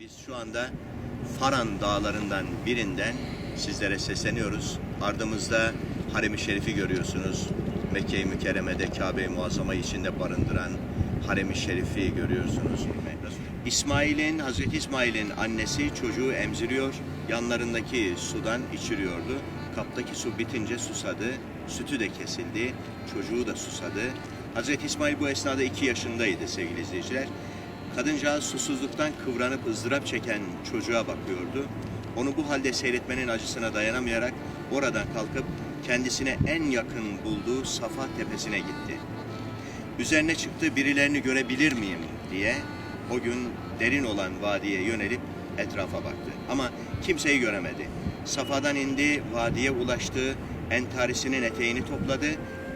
Biz şu anda Faran dağlarından birinden sizlere sesleniyoruz. Ardımızda Harem-i Şerif'i görüyorsunuz. Mekke-i Mükerreme'de Kabe-i Muazzama içinde barındıran Harem-i Şerif'i görüyorsunuz. İsmail'in, Hazreti İsmail'in annesi çocuğu emziriyor. Yanlarındaki sudan içiriyordu. Kaptaki su bitince susadı. Sütü de kesildi. Çocuğu da susadı. Hazreti İsmail bu esnada iki yaşındaydı sevgili izleyiciler. Kadıncağız susuzluktan kıvranıp ızdırap çeken çocuğa bakıyordu. Onu bu halde seyretmenin acısına dayanamayarak oradan kalkıp kendisine en yakın bulduğu Safa tepesine gitti. Üzerine çıktı birilerini görebilir miyim diye o gün derin olan vadiye yönelip etrafa baktı. Ama kimseyi göremedi. Safa'dan indi, vadiye ulaştı, entarisinin eteğini topladı.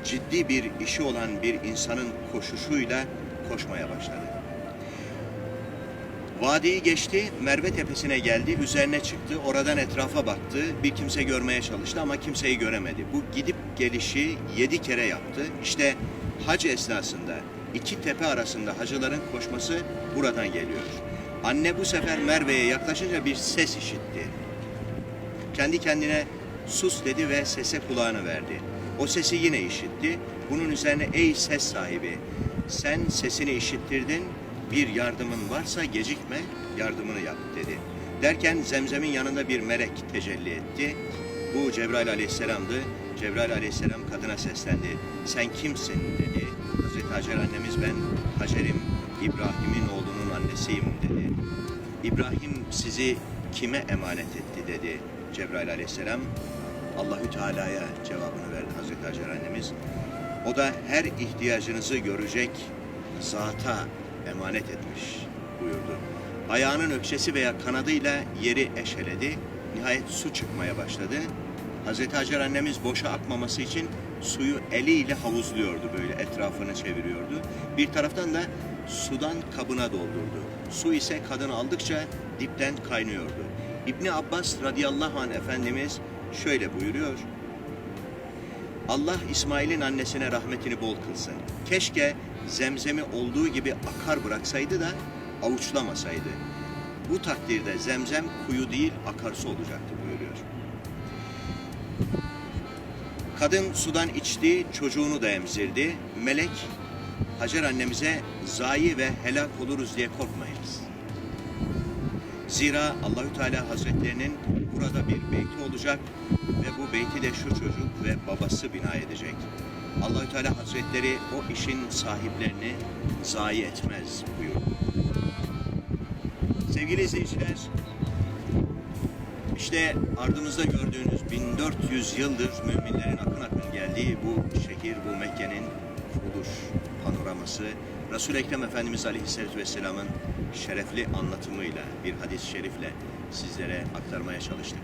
Ciddi bir işi olan bir insanın koşuşuyla koşmaya başladı. Vadiyi geçti, Merve tepesine geldi, üzerine çıktı, oradan etrafa baktı, bir kimse görmeye çalıştı ama kimseyi göremedi. Bu gidip gelişi yedi kere yaptı. İşte hac esnasında iki tepe arasında hacıların koşması buradan geliyor. Anne bu sefer Merve'ye yaklaşınca bir ses işitti. Kendi kendine sus dedi ve sese kulağını verdi. O sesi yine işitti. Bunun üzerine ey ses sahibi sen sesini işittirdin bir yardımın varsa gecikme yardımını yap dedi. Derken Zemzem'in yanında bir melek tecelli etti. Bu Cebrail aleyhisselamdı. Cebrail aleyhisselam kadına seslendi. Sen kimsin dedi. Hazreti Hacer annemiz ben Hacer'im İbrahim'in oğlunun annesiyim dedi. İbrahim sizi kime emanet etti dedi Cebrail aleyhisselam. Allahü Teala'ya cevabını verdi Hazreti Hacer annemiz. O da her ihtiyacınızı görecek zata emanet etmiş buyurdu. Ayağının ökçesi veya kanadıyla yeri eşeledi. Nihayet su çıkmaya başladı. Hazreti Hacer annemiz boşa akmaması için suyu eliyle havuzluyordu böyle etrafını çeviriyordu. Bir taraftan da sudan kabına doldurdu. Su ise kadın aldıkça dipten kaynıyordu. İbni Abbas radıyallahu anh Efendimiz şöyle buyuruyor. Allah İsmail'in annesine rahmetini bol kılsın. Keşke zemzemi olduğu gibi akar bıraksaydı da avuçlamasaydı. Bu takdirde zemzem kuyu değil akarsu olacaktı buyuruyor. Kadın sudan içti, çocuğunu da emzirdi. Melek Hacer annemize zayi ve helak oluruz diye korkmayınız. Zira Allahü Teala Hazretlerinin burada bir beyti olacak ve bu beyti de şu çocuk ve babası bina edecek. Allahü Teala Hazretleri o işin sahiplerini zayi etmez buyurdu. Sevgili izleyiciler, işte ardımızda gördüğünüz 1400 yıldır müminlerin akın akın geldiği bu şehir, bu Mekke'nin kuruluş panoraması Resul-i Ekrem Efendimiz Aleyhisselatü Vesselam'ın şerefli anlatımıyla bir hadis-i şerifle sizlere aktarmaya çalıştık.